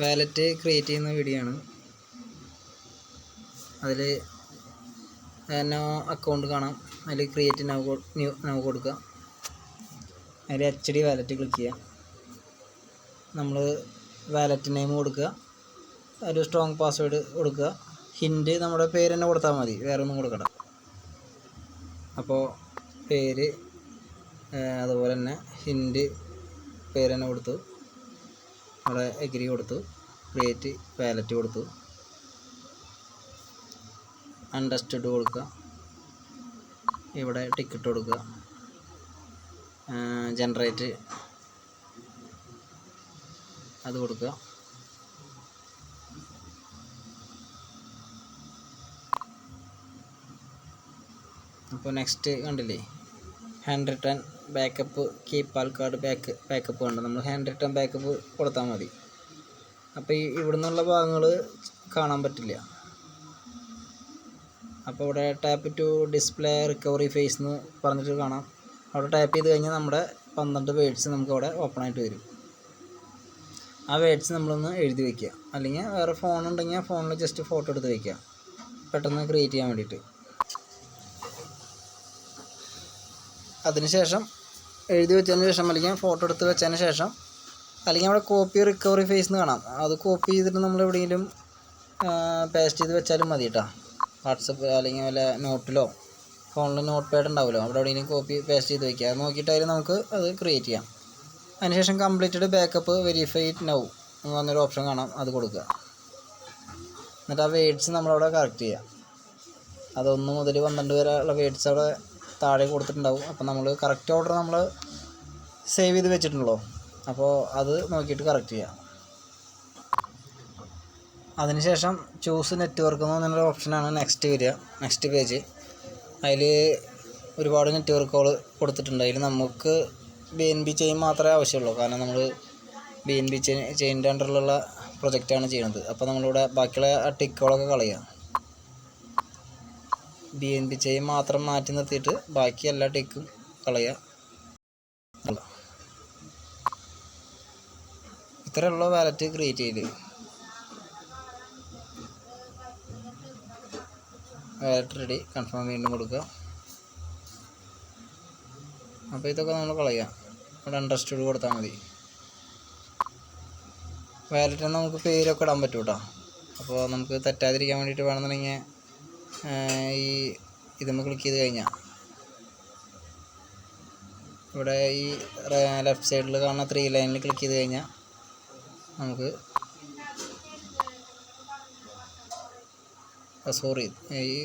Wallet create ചെയ്യുന്ന video ആണ്. അതിൽ നോ അക്കൗണ്ട് കാണാം. അതിൽ ക്രിയേറ്റ് നവ് ന്യൂ നവ് കൊടുക്കുക. അതിൽ എച്ച് ഡി വാലറ്റ് ക്ലിക്ക് ചെയ്യാം നമ്മൾ വാലറ്റ് നെയിം കൊടുക്കുക. ഒരു സ്ട്രോങ് പാസ്വേഡ് കൊടുക്കുക. ഹിൻഡ് നമ്മുടെ പേര് തന്നെ കൊടുത്താൽ മതി. വേറെ ഒന്നും കൊടുക്കണം അപ്പോൾ പേര് അതുപോലെ തന്നെ ഹിൻഡ് പേര് തന്നെ കൊടുത്തു. അവിടെ എഗ്രി കൊടുത്തു. ക്രിയേറ്റ് വാലറ്റ് കൊടുത്തു. അണ്ടർസ്റ്റഡ് കൊടുക്കുക. ഇവിടെ ടിക്കറ്റ് കൊടുക്കുക. ജനറേറ്റ് അത് കൊടുക്കുക. അപ്പോൾ നെക്സ്റ്റ് കണ്ടില്ലേ? Hand return backup keep card back backup ഉണ്ട് നമ്മൾ ഹാൻഡ് റിട്ടേൺ ബാക്കപ്പ് കൊടുത്താൽ മതി. അപ്പോൾ ഈ ഇവിടെ നിന്നുള്ള ഭാഗങ്ങൾ കാണാൻ പറ്റില്ല. അപ്പോൾ ഇവിടെ tap to display recovery phrase എന്ന് പറഞ്ഞിട്ട് കാണാം. അവിടെ ടാപ്പ് ചെയ്ത് കഴിഞ്ഞാൽ നമ്മുടെ പന്ത്രണ്ട് വേഡ്സ് നമുക്ക് അവിടെ ഓപ്പൺ ആയിട്ട് വരും. ആ വേഡ്സ് നമ്മളൊന്ന് എഴുതി വയ്ക്കുക അല്ലെങ്കിൽ വേറെ ഫോൺ ഉണ്ടെങ്കിൽ ഫോണിൽ ജസ്റ്റ് ഫോട്ടോ എടുത്ത് വയ്ക്കുക പെട്ടെന്ന് ക്രിയേറ്റ് ചെയ്യാൻ വേണ്ടിയിട്ട്. അതിനുശേഷം എഴുതി വെച്ചതിന് ശേഷം അല്ലെങ്കിൽ ഫോട്ടോ എടുത്ത് വെച്ചതിന് ശേഷം അല്ലെങ്കിൽ അവിടെ കോപ്പി റിക്കവറി ഫേസ് എന്ന് കാണാം. അത് കോപ്പി ചെയ്തിട്ട് നമ്മൾ എവിടെയെങ്കിലും പേസ്റ്റ് ചെയ്ത് വെച്ചാലും മതി കേട്ടോ വാട്സപ്പ് അല്ലെങ്കിൽ വല്ല നോട്ടിലോ ഫോണിൽ നോട്ട് പാഡ് ഉണ്ടാവുമല്ലോ. അവിടെ എവിടെയെങ്കിലും കോപ്പി പേസ്റ്റ് ചെയ്ത് വെക്കുക. അത് നോക്കിയിട്ടായാലും നമുക്ക് അത് ക്രിയേറ്റ് ചെയ്യാം. അതിനുശേഷം കംപ്ലീറ്റഡ് ബാക്കപ്പ് വെരിഫൈ നൗ എന്ന് പറഞ്ഞൊരു ഓപ്ഷൻ കാണാം. അത് കൊടുക്കുക. എന്നിട്ട് ആ വേഡ്സ് നമ്മളവിടെ കറക്റ്റ് ചെയ്യുക. അത് ഒന്ന് മുതൽ പന്ത്രണ്ട് വരെ ഉള്ള വേഡ്സ് അവിടെ താഴെ കൊടുത്തിട്ടുണ്ടാവും. അപ്പോൾ നമ്മൾ കറക്റ്റ് ഓർഡർ നമ്മൾ സേവ് ചെയ്ത് വെച്ചിട്ടുണ്ടല്ലോ. അപ്പോൾ അത് നോക്കിയിട്ട് കറക്റ്റ് ചെയ്യാം. അതിനുശേഷം ചൂസ് നെറ്റ്വർക്ക് എന്ന് പറഞ്ഞൊരു ഓപ്ഷനാണ് നെക്സ്റ്റ് വരിക. നെക്സ്റ്റ് പേജ് അതിൽ ഒരുപാട് നെറ്റ്വർക്കുകൾ കൊടുത്തിട്ടുണ്ട്. അതിൽ നമുക്ക് ബി എൻ ബി ചെയിൻ മാത്രമേ ആവശ്യമുള്ളൂ. കാരണം നമ്മൾ ബി എൻ ബി ചെയിൻ ചെയിന്റെ അണ്ടറിലുള്ള പ്രൊജക്റ്റാണ് ചെയ്യുന്നത്. അപ്പോൾ നമ്മളിവിടെ ബാക്കിയുള്ള ടിക്കുകളൊക്കെ കളയുക ബി എൻ ബി ചെയിൻ മാത്രം മാറ്റി നിർത്തിയിട്ട് ബാക്കി എല്ലാ ടെക്കും കളയുക ഇത്രയുള്ള വാലറ്റ് ക്രിയേറ്റ് ചെയ്ത്. വാലറ്റ് റെഡി കൺഫേം വീണ്ടും കൊടുക്കുക. അപ്പോൾ ഇതൊക്കെ നമ്മൾ കളയുക ഇവിടെ അണ്ടർസ്റ്റുഡ് കൊടുത്താൽ മതി. വാലറ്റിന് നമുക്ക് പേരൊക്കെ ഇടാൻ പറ്റൂട്ടോ. അപ്പോൾ നമുക്ക് തെറ്റാതിരിക്കാൻ വേണ്ടിയിട്ട് വേണമെന്നുണ്ടെങ്കിൽ ഈ ഇതൊന്ന് ക്ലിക്ക് ചെയ്ത് കഴിഞ്ഞാൽ ഇവിടെ ഈ ലെഫ്റ്റ് സൈഡിൽ കാണുന്ന ത്രീ ലൈനിൽ ക്ലിക്ക് ചെയ്ത് കഴിഞ്ഞാൽ നമുക്ക് സോറി ഈ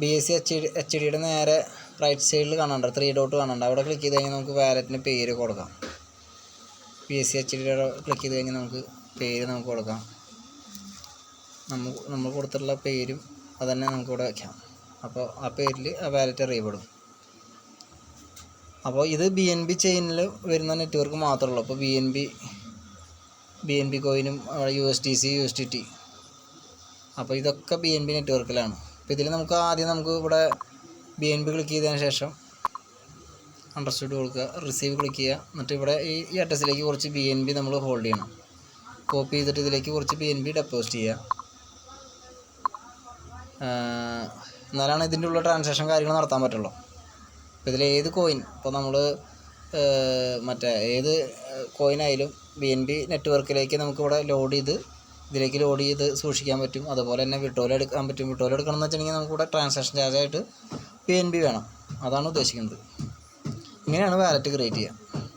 B S C H D H ഡിയുടെ നേരെ റൈറ്റ് സൈഡിൽ കാണണ്ട ത്രീ ഡോട്ട് കാണണ്ട അവിടെ ക്ലിക്ക് ചെയ്ത് കഴിഞ്ഞാൽ നമുക്ക് വാലറ്റിന് പേര് കൊടുക്കാം. ബി എസ് സി എച്ച് ഡിയുടെ ക്ലിക്ക് ചെയ്ത് കഴിഞ്ഞാൽ നമുക്ക് പേര് നമുക്ക് കൊടുക്കാം. നമ്മൾ നമ്മൾ കൊടുത്തിട്ടുള്ള പേരും അത് തന്നെ നമുക്ക് ഇവിടെ വയ്ക്കാം അപ്പോൾ ആ പേരിൽ ആ വാലറ്റ് അറിയപ്പെടും. അപ്പോൾ ഇത് ബി എൻ ബി ചെയിനിൽ വരുന്ന നെറ്റ്വർക്ക് മാത്രമേ ഉള്ളൂ. അപ്പോൾ B N B B N B കോയിനും U S T C U S T T അപ്പോൾ ഇതൊക്കെ ബി എൻ ബി നെറ്റ്വർക്കിലാണ് അപ്പോൾ ഇതിൽ നമുക്ക് ആദ്യം നമുക്ക് ഇവിടെ ബി എൻ ബി ക്ലിക്ക് ചെയ്തതിന് ശേഷം അണ്ടർസ്റ്റുഡ് കൊടുക്കുക റിസീവ് ക്ലിക്ക് ചെയ്യുക. എന്നിട്ട് ഇവിടെ ഈ അഡ്രസ്സിലേക്ക് കുറച്ച് ബി എൻ ബി നമ്മൾ ഹോൾഡ് ചെയ്യണം. കോപ്പി ചെയ്തിട്ട് ഇതിലേക്ക് കുറച്ച് ബി എൻ ബി ഡെപ്പോസിറ്റ് ചെയ്യുക. എന്നാലാണ് ഇതിന്റെ ഉള്ള ട്രാൻസാക്ഷൻ കാര്യങ്ങൾ നടത്താൻ പറ്റുള്ളൂ. അപ്പോൾ ഇതിൽ ഏത് കോയിൻ ഇപ്പോൾ നമ്മൾ മറ്റേ ഏത് കോയിൻ ആയാലും ബി എൻ ബി നെറ്റ്വർക്കിലേക്ക് നമുക്കിവിടെ ലോഡ് ചെയ്ത് ഇതിലേക്ക് ലോഡ് ചെയ്ത് സൂക്ഷിക്കാൻ പറ്റും. അതുപോലെ തന്നെ വിട്ടോല എടുക്കാൻ പറ്റും. വിട്ടോല എടുക്കണം എന്ന് വെച്ചിട്ടുണ്ടെങ്കിൽ നമുക്കിവിടെ ട്രാൻസാക്ഷൻ ചാർജായിട്ട് ബി എൻ ബി വേണം. അതാണ് ഉദ്ദേശിക്കുന്നത്. ഇങ്ങനെയാണ് വാലറ്റ് ക്രിയേറ്റ് ചെയ്യുക.